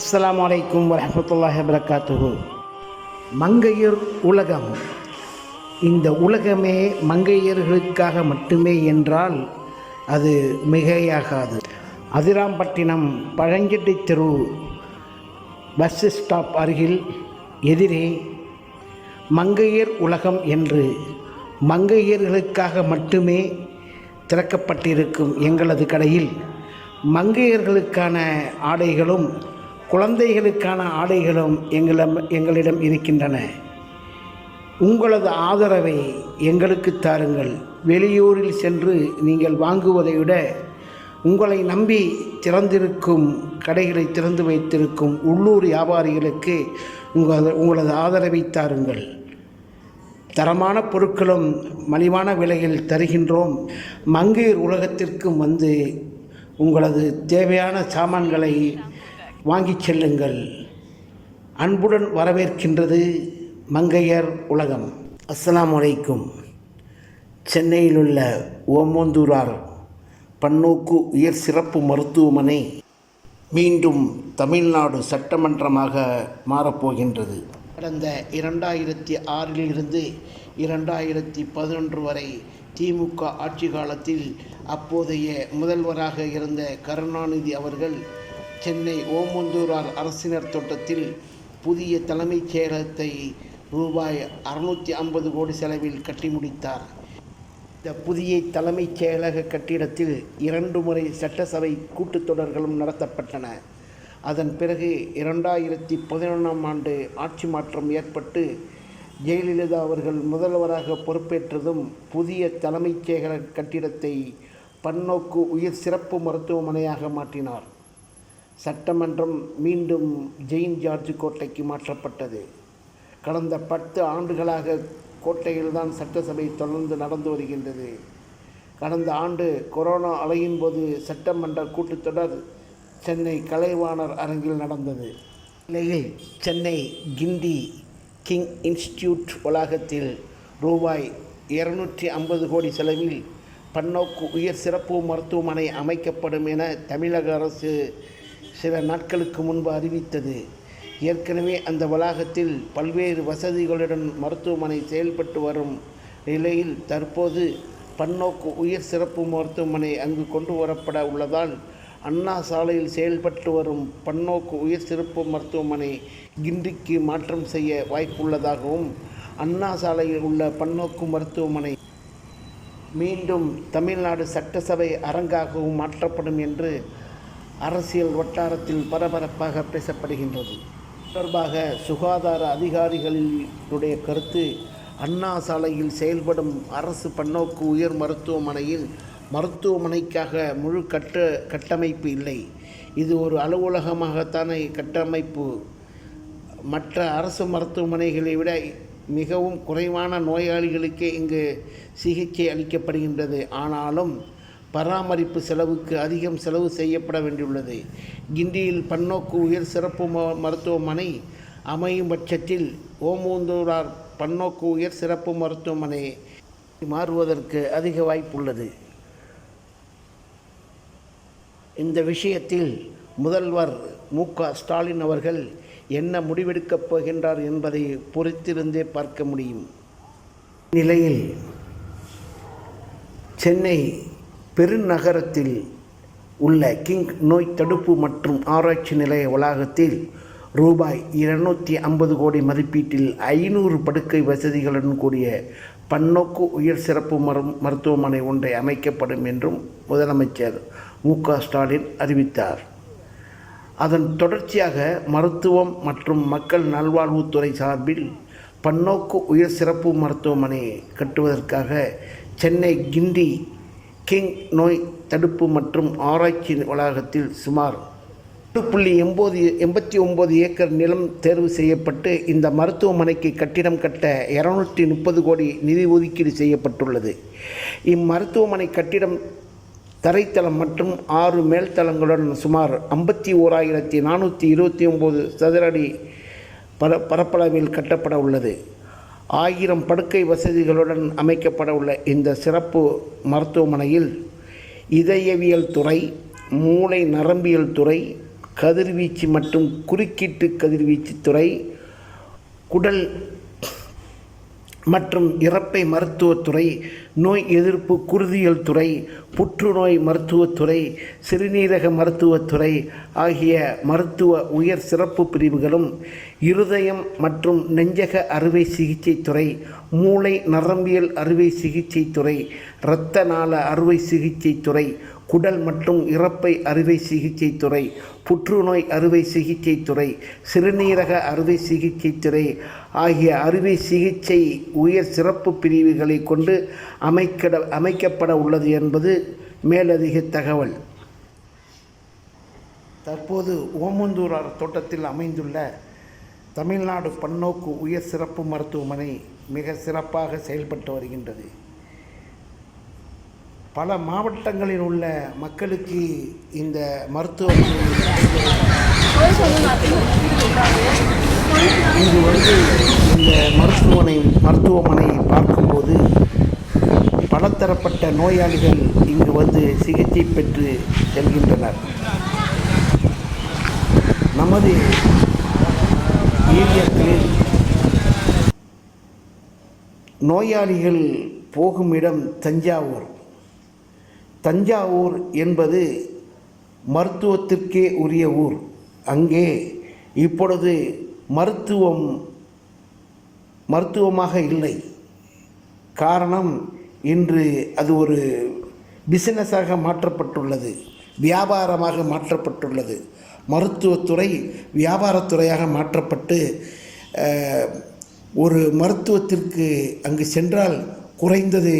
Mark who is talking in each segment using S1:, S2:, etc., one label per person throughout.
S1: அஸ்லாம் அலைக்கும் வரஹ்மத்துல்லாஹி வரகாத்துஹு மங்கையர் உலகம். இந்த உலகமே மங்கையர்களுக்காக மட்டுமே என்றால் அது மிகையாகாது. அதிராம்பட்டினம் பழஞ்செட்டி தெரு பஸ் ஸ்டாப் அருகில் எதிரே மங்கையர் உலகம் என்று மங்கையர்களுக்காக மட்டுமே திறக்கப்பட்டிருக்கும் எங்களது கடையில் மங்கையர்களுக்கான ஆடைகளும் குழந்தைகளுக்கான ஆடைகளும் எங்களிடம் எங்களிடம் இருக்கின்றன. உங்களது ஆதரவை எங்களுக்கு தாருங்கள். வெளியூரில் சென்று நீங்கள் வாங்குவதை விட உங்களை நம்பி திறந்திருக்கும் கடைகளை திறந்து வைத்திருக்கும் உள்ளூர் வியாபாரிகளுக்கு உங்கள் உங்களது ஆதரவை தாருங்கள். தரமான பொருட்களும் மலிவான விலையில் தருகின்றோம். மங்கையர் உலகத்திற்கும் வந்து உங்களது தேவையான சாமான்களை வாங்கிச் செல்லுங்கள். அன்புடன் வரவேற்கின்றது மங்கையர் உலகம். அஸ்ஸலாமு அலைக்கும். சென்னையில் உள்ள ஓமந்தூரார் பன்னோக்கு உயர் சிறப்பு மருத்துவமனை மீண்டும் தமிழ்நாடு சட்டமன்றமாக மாறப்போகின்றது. கடந்த இரண்டாயிரத்தி ஆறிலிருந்து இரண்டாயிரத்தி பதினொன்று வரை திமுக ஆட்சி காலத்தில் அப்போதைய முதல்வராக இருந்த கருணாநிதி அவர்கள் சென்னை ஓமந்தூரார் அரசினர் தோட்டத்தில் புதிய தலைமைச் செயலகத்தை ரூபாய் அறுநூற்றி ஐம்பது கோடி செலவில் கட்டி முடித்தார். இந்த புதிய தலைமைச் செயலக கட்டிடத்தில் இரண்டு முறை சட்டசபை கூட்டத்தொடர்களும் நடத்தப்பட்டன. அதன் பிறகு இரண்டாயிரத்தி பதினொன்றாம் ஆண்டு ஆட்சி மாற்றம் ஏற்பட்டு ஜெயலலிதா அவர்கள் முதல்வராக பொறுப்பேற்றதும் புதிய தலைமைச் செயலக கட்டிடத்தை பன்னோக்கு உயர் சிறப்பு மருத்துவமனையாக மாற்றினார். சட்டமன்றம் மீண்டும் ஜெயின் ஜார்ஜ் கோட்டைக்கு மாற்றப்பட்டது. கடந்த பத்து ஆண்டுகளாக கோட்டையில்தான் சட்டசபை தொடர்ந்து நடந்து வருகின்றது. கடந்த ஆண்டு கொரோனா அலையின் போது சட்டமன்ற கூட்டத்தொடர் சென்னை கலைவாணர் அரங்கில் நடந்தது. நிலையில் சென்னை கிண்டி கிங் இன்ஸ்டிடியூட் வளாகத்தில் ரூபாய் இருநூற்றி ஐம்பது கோடி செலவில் பன்னோக்கு உயர் சிறப்பு மருத்துவமனை அமைக்கப்படும் என தமிழக அரசு சில நாட்களுக்கு முன்பு அறிவித்தது. ஏற்கனவே அந்த வளாகத்தில் பல்வேறு வசதிகளுடன் மருத்துவமனை செயல்பட்டு வரும் நிலையில் தற்போது பன்னோக்கு உயர் சிறப்பு மருத்துவமனை அங்கு கொண்டு வரப்பட உள்ளதால் அண்ணா சாலையில் செயல்பட்டு வரும் பன்னோக்கு உயர் சிறப்பு மருத்துவமனை கிண்டிக்கு மாற்றம் செய்ய வாய்ப்புள்ளதாகவும் அண்ணா சாலையில் உள்ள பன்னோக்கு மருத்துவமனை மீண்டும் தமிழ்நாடு சட்டசபை அரங்காகவும் மாற்றப்படும் என்று அரசியல் வட்டாரத்தில் பரபரப்பாக பேசப்படுகின்றது. தொடர்பாக சுகாதார அதிகாரிகளுடைய கருத்து அண்ணா சாலையில் செயல்படும் அரசு பன்னோக்கு உயர் மருத்துவமனையில் மருத்துவமனைக்காக முழு கட்ட கட்டமைப்பு இல்லை. இது ஒரு அலுவலகமாகத்தானே கட்டமைப்பு. மற்ற அரசு மருத்துவமனைகளை விட மிகவும் குறைவான நோயாளிகளுக்கே இங்கு சிகிச்சை அளிக்கப்படுகின்றது. ஆனாலும் பராமரிப்பு செலவுக்கு அதிகம் செலவு செய்யப்பட வேண்டியுள்ளது. கிண்டியில் பன்னோக்கு உயர் சிறப்பு ம- மருத்துவமனை அமையும் பட்சத்தில் ஓமூந்தூரார் பன்னோக்கு உயர் சிறப்பு மருத்துவமனை மாறுவதற்கு அதிக வாய்ப்புள்ளது. இந்த விஷயத்தில் முதல்வர் மு. க. ஸ்டாலின் அவர்கள் என்ன முடிவெடுக்கப் போகின்றார் என்பதை பொறுத்திருந்தே பார்க்க முடியும். நிலையில் சென்னை பெருநகரத்தில் உள்ள கிங் நோய் தடுப்பு மற்றும் ஆராய்ச்சி நிலைய வளாகத்தில் ரூபாய் இருநூற்றி ஐம்பது கோடி மதிப்பீட்டில் ஐநூறு படுக்கை வசதிகளுடன் கூடிய பன்னோக்கு உயர் சிறப்பு மரு மருத்துவமனை ஒன்றை அமைக்கப்படும் என்றும் முதலமைச்சர் மு ஸ்டாலின் அறிவித்தார். அதன் தொடர்ச்சியாக மருத்துவம் மற்றும் மக்கள் நல்வாழ்வுத்துறை சார்பில் பன்னோக்கு உயர் சிறப்பு மருத்துவமனை கட்டுவதற்காக சென்னை கிண்டி கிங் நோய் தடுப்பு மற்றும் ஆராய்ச்சி வளாகத்தில் சுமார் எட்டு புள்ளி எண்பது எண்பத்தி ஒம்பது ஏக்கர் நிலம் தேர்வு செய்யப்பட்டு இந்த மருத்துவமனைக்கு கட்டிடம் கட்ட இரநூற்றி முப்பது கோடி நிதி ஒதுக்கீடு செய்யப்பட்டுள்ளது. இம்மருத்துவமனை கட்டிடம் தரைத்தளம் மற்றும் ஆறு மேல்தளங்களுடன் சுமார் ஐம்பத்தி ஓராயிரத்தி நானூற்றி இருபத்தி ஒம்பது சதுர அடி பர பரப்பளவில் கட்டப்பட உள்ளது. ஆயிரம் படுக்கை வசதிகளுடன் அமைக்கப்பட உள்ள இந்த சிறப்பு மருத்துவமனையில் இதயவியல் துறை மூளை நரம்பியல் துறை கதிர்வீச்சு மற்றும் குறுக்கீட்டு கதிர்வீச்சு துறை குடல் மற்றும் இறப்பை மருத்துவத்துறை நோய் எதிர்ப்பு குருதியல் துறை புற்றுநோய் மருத்துவத்துறை சிறுநீரக மருத்துவத்துறை ஆகிய மருத்துவ உயர் சிறப்பு பிரிவுகளும் இருதயம் மற்றும் நெஞ்சக அறுவை சிகிச்சை துறை மூளை நரம்பியல் அறுவை சிகிச்சை துறை இரத்த நாள அறுவை சிகிச்சை துறை குடல் மற்றும் இறப்பை அறுவை சிகிச்சை துறை புற்றுநோய் அறுவை சிகிச்சை துறை சிறுநீரக அறுவை சிகிச்சை துறை ஆகிய அறுவை சிகிச்சை உயர் சிறப்பு பிரிவுகளை கொண்டு அமைக்கட அமைக்கப்பட உள்ளது என்பது மேலதிக தகவல். தற்போது ஓமந்தூரார் தோட்டத்தில் அமைந்துள்ள தமிழ்நாடு பன்னோக்கு உயர் சிறப்பு மருத்துவமனை மிக சிறப்பாக செயல்பட்டு வருகின்றது. பல மாவட்டங்களில் உள்ள மக்களுக்கு இந்த மருத்துவமனை இங்கு வந்து இந்த மருத்துவமனை மருத்துவமனை பார்க்கும்போது பலதரப்பட்ட நோயாளிகள் இங்கு வந்து சிகிச்சை பெற்று செல்கின்றனர். நமது ஏரியாக்களில் நோயாளிகள் போகும் இடம் தஞ்சாவூர். தஞ்சாவூர் என்பது மருத்துவத்திற்கே உரிய ஊர். அங்கே இப்பொழுது மருத்துவம் மருத்துவமாக இல்லை. காரணம் இன்று அது ஒரு பிசினஸாக மாற்றப்பட்டுள்ளது. வியாபாரமாக மாற்றப்பட்டுள்ளது. மருத்துவத்துறை வியாபாரத்துறையாக மாற்றப்பட்டு ஒரு மருத்துவத்திற்கு அங்கு சென்றால் குறைந்தது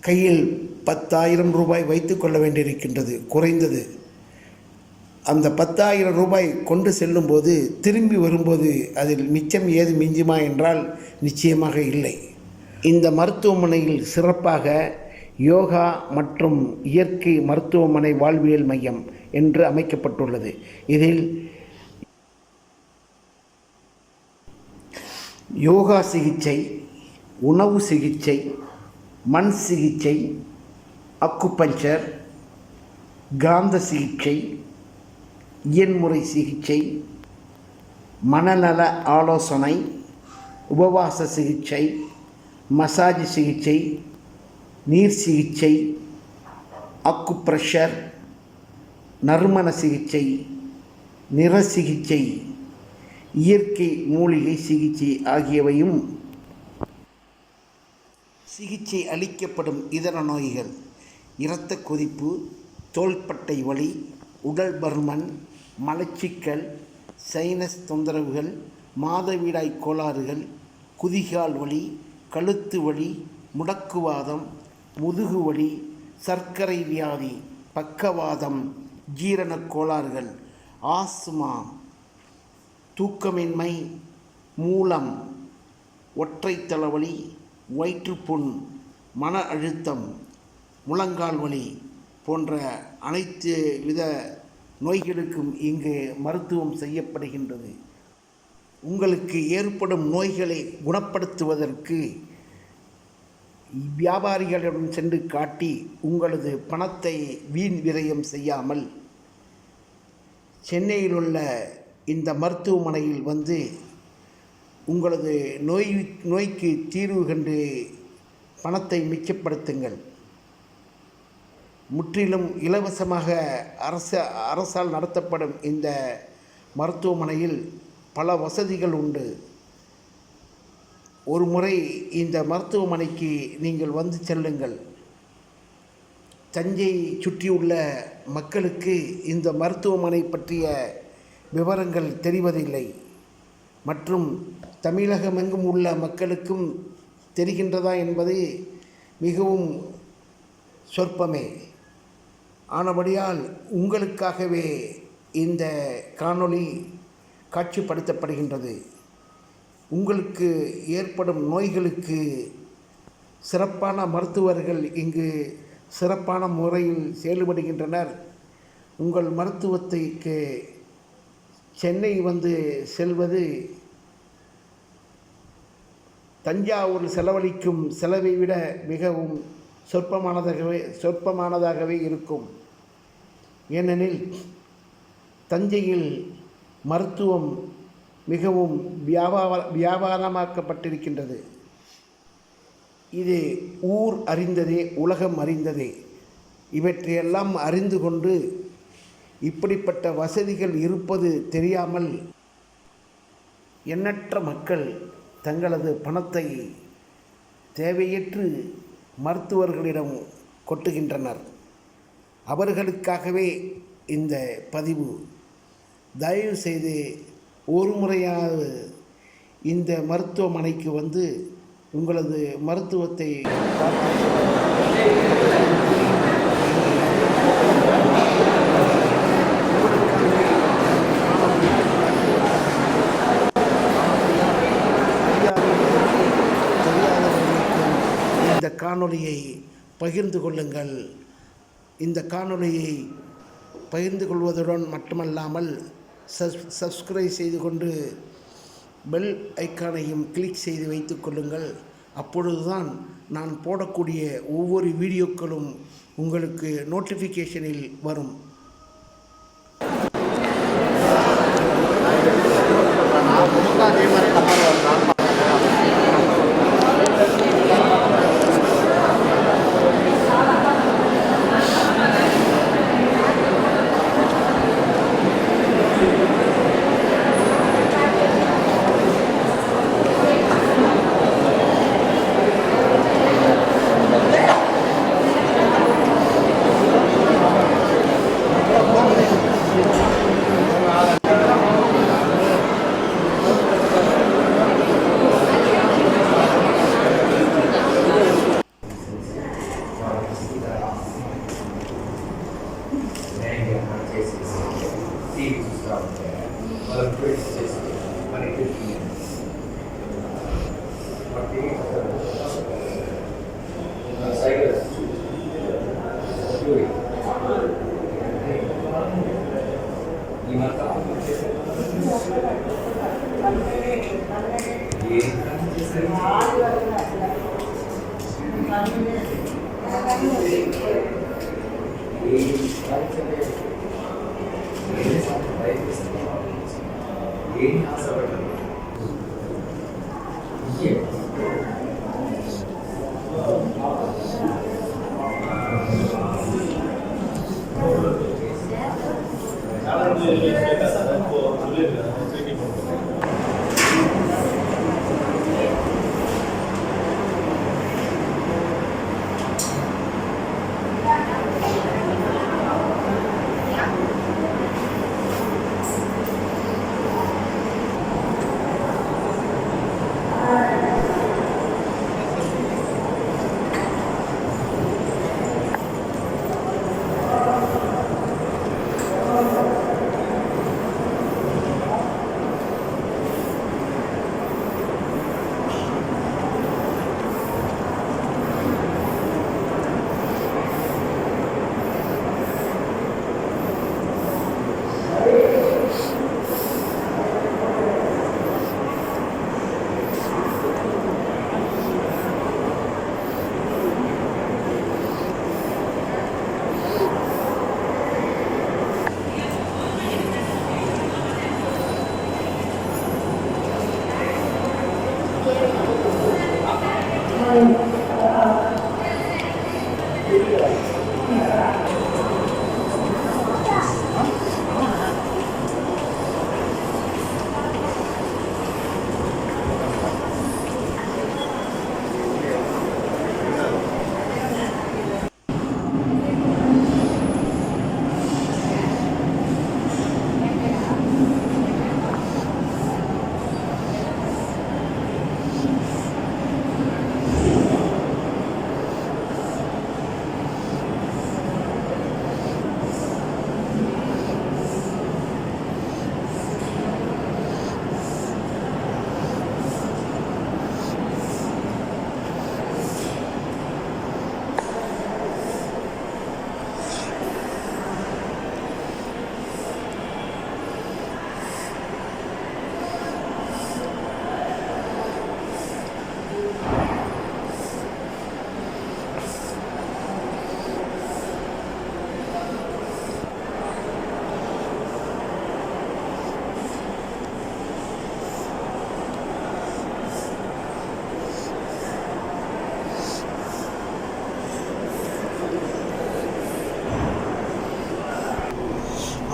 S1: கையில் பத்தாயிரம் ரூபாய் வைத்து கொள்ள வேண்டியிருக்கின்றது குறைந்தது. அந்த பத்தாயிரம் ரூபாய் கொண்டு செல்லும்போது திரும்பி வரும்போது அதில் மிச்சம் ஏது மிஞ்சுமா என்றால் நிச்சயமாக இல்லை. இந்த மருத்துவமனையில் சிறப்பாக யோகா மற்றும் இயற்கை மருத்துவமனை வாழ்வியல் மையம் என்று அமைக்கப்பட்டுள்ளது. இதில் யோகா சிகிச்சை உணவு சிகிச்சை மண் சிகிச்சை அக்குப்பஞ்சர் காந்த சிகிச்சை இயன்முறை சிகிச்சை மனநல ஆலோசனை உபவாச சிகிச்சை மசாஜ் சிகிச்சை நீர் சிகிச்சை அக்குப்ரெஷர் நறுமண சிகிச்சை நிற சிகிச்சை இயற்கை மூலிகை சிகிச்சை ஆகியவையும் சிகிச்சை அளிக்கப்படும் இதர நோய்கள். இரத்த கொதிப்பு தோள்பட்டை வலி உடல் பருமன் மலச்சிக்கல் சைனஸ் தொந்தரவுகள் மாதவிடாய் கோளாறுகள் குதிகால் வலி கழுத்து வலி முடக்குவாதம் முதுகு வலி சர்க்கரை வியாதி பக்கவாதம் ஜீரணக் கோளாறுகள் ஆஸ்மா தூக்கமின்மை மூலம் ஒற்றை தலைவலி வயிற்றுப்புண் மன அழுத்தம் முழங்கால் வலி போன்ற அனைத்து வித நோய்களுக்கும் இங்கு மருத்துவம் செய்யப்படுகின்றது. உங்களுக்கு ஏற்படும் நோய்களை குணப்படுத்துவதற்கு வியாபாரிகளிடம் சென்று காட்டி உங்களது பணத்தை வீண் விரயம் செய்யாமல் சென்னையில் உள்ள இந்த மருத்துவமனையில் வந்து உங்களது நோய் நோய்க்கு தீர்வு கண்டு பணத்தை மிச்சப்படுத்துங்கள். முற்றிலும் இலவசமாக அரச அரசால் நடத்தப்படும் இந்த மருத்துவமனையில் பல வசதிகள் உண்டு. ஒரு முறை இந்த மருத்துவமனைக்கு நீங்கள் வந்து செல்லுங்கள். தஞ்சை சுற்றியுள்ள மக்களுக்கு இந்த மருத்துவமனை பற்றிய விவரங்கள் தெரிவதில்லை. மற்றும் தமிழகமெங்கும் உள்ள மக்களுக்கும் தெரிகின்றதா என்பது மிகவும் சொற்பமே. ஆனபடியால் உங்களுக்காகவே இந்த காணொளி காட்சிப்படுத்தப்படுகின்றது. உங்களுக்கு ஏற்படும் நோய்களுக்கு சிறப்பான மருத்துவர்கள் இங்கு சிறப்பான முறையில் செயல்படுகின்றனர். உங்கள் மருத்துவத்தைக்கு சென்னை வந்து செல்வது தஞ்சாவூர் செலவழிக்கும் செலவை விட மிகவும் சொற்பமானதாகவே சொற்பமானதாகவே இருக்கும். ஏனெனில் தஞ்சையில் மருத்துவம் மிகவும் வியாபார வியாபாரமாக்கப்பட்டிருக்கின்றது. இது ஊர் அறிந்ததே உலகம் அறிந்ததே. இவற்றையெல்லாம் அறிந்து கொண்டு இப்படிப்பட்ட வசதிகள் இருப்பது தெரியாமல் எண்ணற்ற மக்கள் தங்களது பணத்தை தேவையற்று மருத்துவர்களிடம் கொட்டுகின்றனர். அவர்களுக்காகவே இந்த பதிவு. தயவு செய்து ஒரு முறையாவது இந்த மருத்துவமனைக்கு வந்து உங்களது மருத்துவத்தை பார்த்து தெரியாதவர்களுக்கும் இந்த காணொளியை பகிர்ந்து கொள்ளுங்கள். இந்த காணொளியை பகிர்ந்து கொள்வதுடன் மட்டுமல்லாமல் சஸ் சப்ஸ்கிரைப் செய்து கொண்டு பெல் ஐக்கானையும் கிளிக் செய்து வைத்து கொள்ளுங்கள். அப்பொழுதுதான் நான் போடக்கூடிய ஒவ்வொரு வீடியோக்களும் உங்களுக்கு நோட்டிஃபிகேஷனில் வரும்.
S2: Obrigado.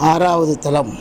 S1: ஆறாவது தலம்